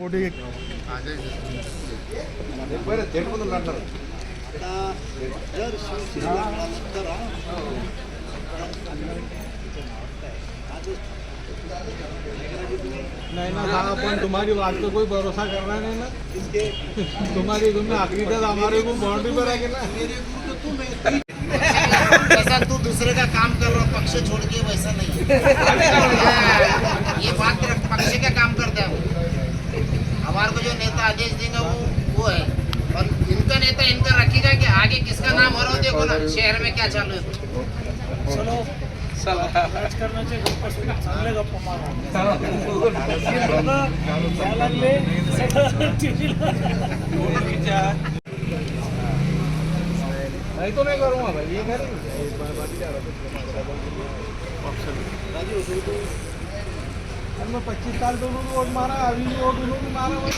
मोठी जर शिवसेनेला मिळालं तर नहीं ना साहब अपन तुम्हारी बात पे कोई भरोसा कर रहा नहीं ना? तुम्हारी तुमने आखिरी तक हमारे को बाउंड्री पर आके ना जैसा तू दूसरे का काम कर रहा पक्ष छोड़ के वैसा नहीं. ये बात तेरा पक्ष का काम करता है हमारे को जो नेता आदेश देगा वो वो है। और इनका नेता इनका रखेगा कि आगे किसका नाम हो रहा हो देखो ना शहर में क्या चालू है। TV ला. नहीं तो नहीं करूँगा भाई ये करेंगे अरे मैं पच्चीस साल दोनों को वोट मारा अभी भी वोट दोनों को मारा भाई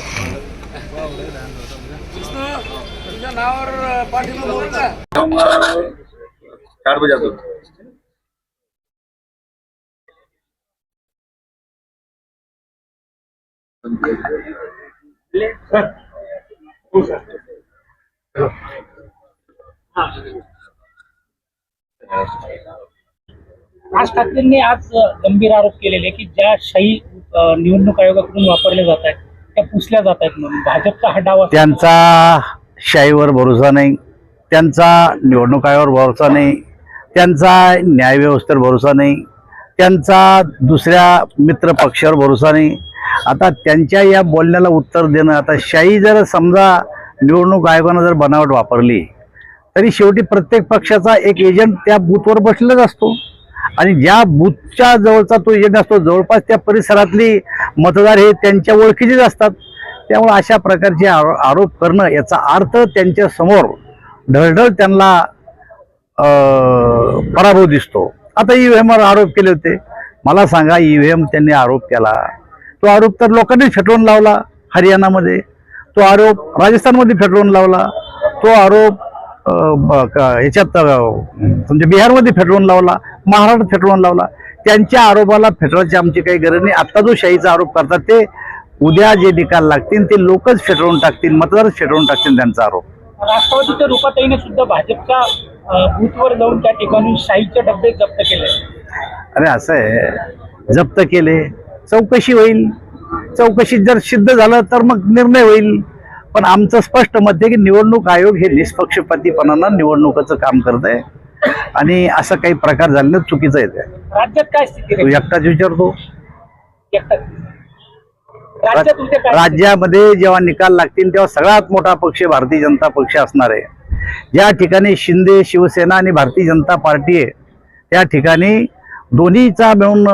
चार बजे आतो राज ठाकरेंनी आज गंभीर आरोप केलेले की ज्या शाही निवडणूक आयोगाकडून वापरल्या जात आहेत त्या पुसल्या जात आहेत म्हणून. भाजपचा हा डाव त्यांचा शाहीवर भरोसा नाही त्यांचा निवडणूक आयोगावर भरोसा नाही त्यांचा न्यायव्यवस्थेवर भरोसा नाही त्यांचा दुसऱ्या मित्र पक्षावर भरोसा नाही. आता त्यांच्या या बोलण्याला उत्तर देणं आता शाही जर समजा निवडणूक आयोगानं जर बनावट वापरली तरी शेवटी प्रत्येक पक्षाचा एक एजंट त्या बूथवर बसलेलाच असतो. आणि ज्या बूथच्या जवळचा तो एजंट असतो जवळपास त्या परिसरातली मतदार हे त्यांच्या ओळखीचेच असतात. त्यामुळे अशा प्रकारचे आरो- आरोप करणं याचा अर्थ त्यांच्यासमोर ढळढळ त्यांना पराभव दिसतो. आता ई ईव्हीएमवर आरोप केले होते. मला सांगा ईव्हीएम त्यांनी आरोप केला. तो आरोप तर लोकांनी फेटवून लावला हरियाणामध्ये. तो आरोप राजस्थानमध्ये फेटवून लावला. तो आरोप ह्याच्यात म्हणजे बिहारमध्ये फेटवून लावला महाराष्ट्रात फेटवून लावला. त्यांच्या आरोपाला फेटवायची आमची काही गरज नाही. आता जो शाहीचा आरोप करतात ते उद्या जे निकाल लागतील ते लोकच फेटवून टाकतील मतदारच फेटवून टाकतील त्यांचा आरोप. राष्ट्रवादीच्या रूपाताईने सुद्धा भाजपच्या बूथवर जाऊन त्या ठिकाणी शाहीचे डबे जप्त केले. अरे असं आहे. जप्त केले. चौकशी होईल. चौकशीत जर सिद्ध झालं तर मग निर्णय होईल. पण आमचं स्पष्ट मत आहे की निवडणूक आयोग हे निष्पक्षपातीपणानं निवडणुकीचं काम करत आहे आणि असं काही प्रकार झालेलं चुकीचं आहे ते. राज्यात काय स्थिती तू? एकटाच विचारतो एकटाच. राज्यात उद्या काय राज्यामध्ये जेव्हा निकाल लागतील तेव्हा सगळ्यात मोठा पक्ष भारतीय जनता पक्ष असणार आहे ज्या ठिकाणी शिंदे शिवसेना आणि भारतीय जनता पार्टी आहे त्या ठिकाणी दोन्हीचा मिळून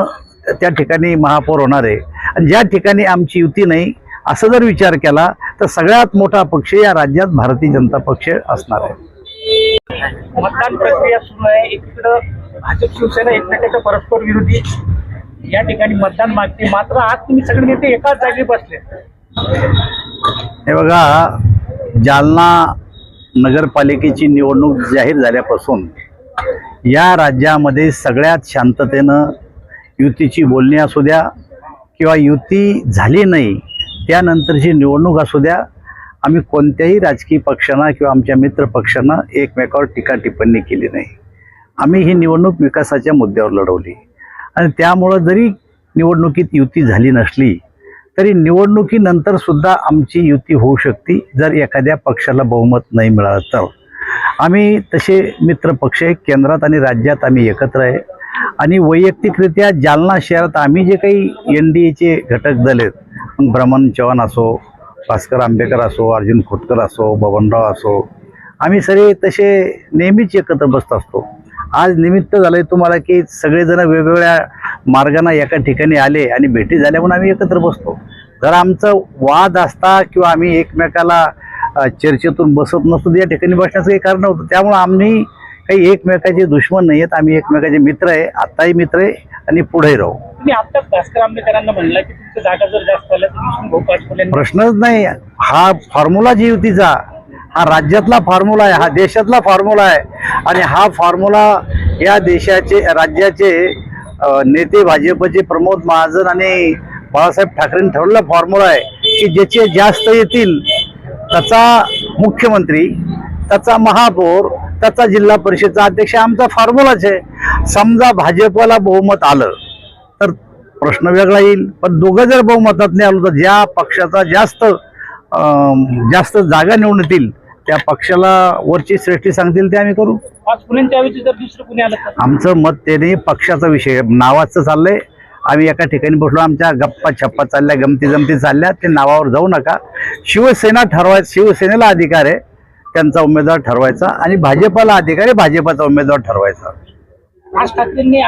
त्या ठिकाणी महापौर होणार आहे आणि ज्या ठिकाणी आमची युती नाही असं जर विचार केला तर सगळ्यात मोठा पक्ष या राज्यात भारतीय जनता पक्ष असणार आहे. मतदान प्रक्रिया सुरू आहे. एकीकडं भाजप शिवसेना एकमेकाच्या परस्पर विरोधी या ठिकाणी मतदान मागते. मात्र आज तुम्ही सगळे नेते एकाच जागी बसले. हे बघा जालना नगरपालिकेची निवडणूक जाहीर झाल्यापासून या राज्यामध्ये सगळ्यात शांततेनं युतीची बोलणी असू द्या किंवा युती झाली नाही त्यानंतरची निवडणूक असू द्या आम्ही कोणत्याही राजकीय पक्षांना किंवा आमच्या मित्र पक्षांना एकमेकावर टीका टिप्पणी केली नाही. आम्ही ही निवडणूक विकासाच्या मुद्द्यावर लढवली. आणि त्यामुळं जरी निवडणुकीत युती झाली नसली तरी निवडणुकीनंतर सुद्धा आमची युती होऊ शकते जर एखाद्या पक्षाला बहुमत नाही मिळालं तर. आम्ही तसे मित्र पक्ष केंद्रात आणि राज्यात आम्ही एकत्र आहे. आणि वैयक्तिकरित्या जालना शहरात आम्ही जे काही एन डी एचे घटक दल आहेत मग ब्रह्मन चव्हाण असो भास्कर आंबेकर असो अर्जुन खोतकर असो बबनराव असो आम्ही सगळे तसे नेहमीच एकत्र बसत असतो. आज निमित्त झालंय तुम्हाला की सगळेजण वेगवेगळ्या मार्गाने एका ठिकाणी आले आणि भेटी झाल्या म्हणून आम्ही एकत्र बसतो. जर आमचं वाद असता किंवा आम्ही एकमेकाला चर्चेतून बसत नसतो तर या ठिकाणी बसण्याचं काही कारण नव्हतं. त्यामुळं आम्ही काही एकमेकाचे दुश्मन नाही आहेत. आम्ही एकमेकाचे मित्र आहे. आत्ताही मित्र आहे आणि पुढे राहू. तुम्ही आत्ताच भास्कर आंबेकरांना म्हणलं की जागा जर जास्त तर भाऊ पाचपुले प्रश्नच नाही. हा फॉर्म्युला जी युतीचा हा राज्यातला फॉर्म्युला आहे. हा देशातला फॉर्म्युला आहे. आणि हा फॉर्म्युला या देशाचे राज्याचे अ, नेते भाजपचे प्रमोद महाजन आणि बाळासाहेब ठाकरेंनी ठरवलेला फॉर्म्युला आहे की ज्याचे जास्त येतील त्याचा मुख्यमंत्री त्याचा महापौर त्याचा जिल्हा परिषदचा अध्यक्ष आमचा फॉर्म्युलाच आहे. समजा भाजपला बहुमत आलं तर प्रश्न वेगळा येईल. पण दोघं जर बहुमतात नाही आलो तर ज्या पक्षाचा जास्त जास्त जागा निवडून येतील त्या पक्षाला वरची श्रेष्ठी सांगतील ते आम्ही करू. आमचं मत ते नाही पक्षाचा विषय. नावाचं चाललंय. आम्ही एका ठिकाणी बसलो आमच्या गप्पा छप्पा चालल्या गमती जमती चालल्या ते नावावर जाऊ नका. शिवसेना ठरवाय शिवसेनेला अधिकार आहे. त्यांचा उमेदवार ठरवायचा आणि भाजपला अधिकारी भाजपाचा उमेदवार ठरवायचा. राज ठाकरेंनी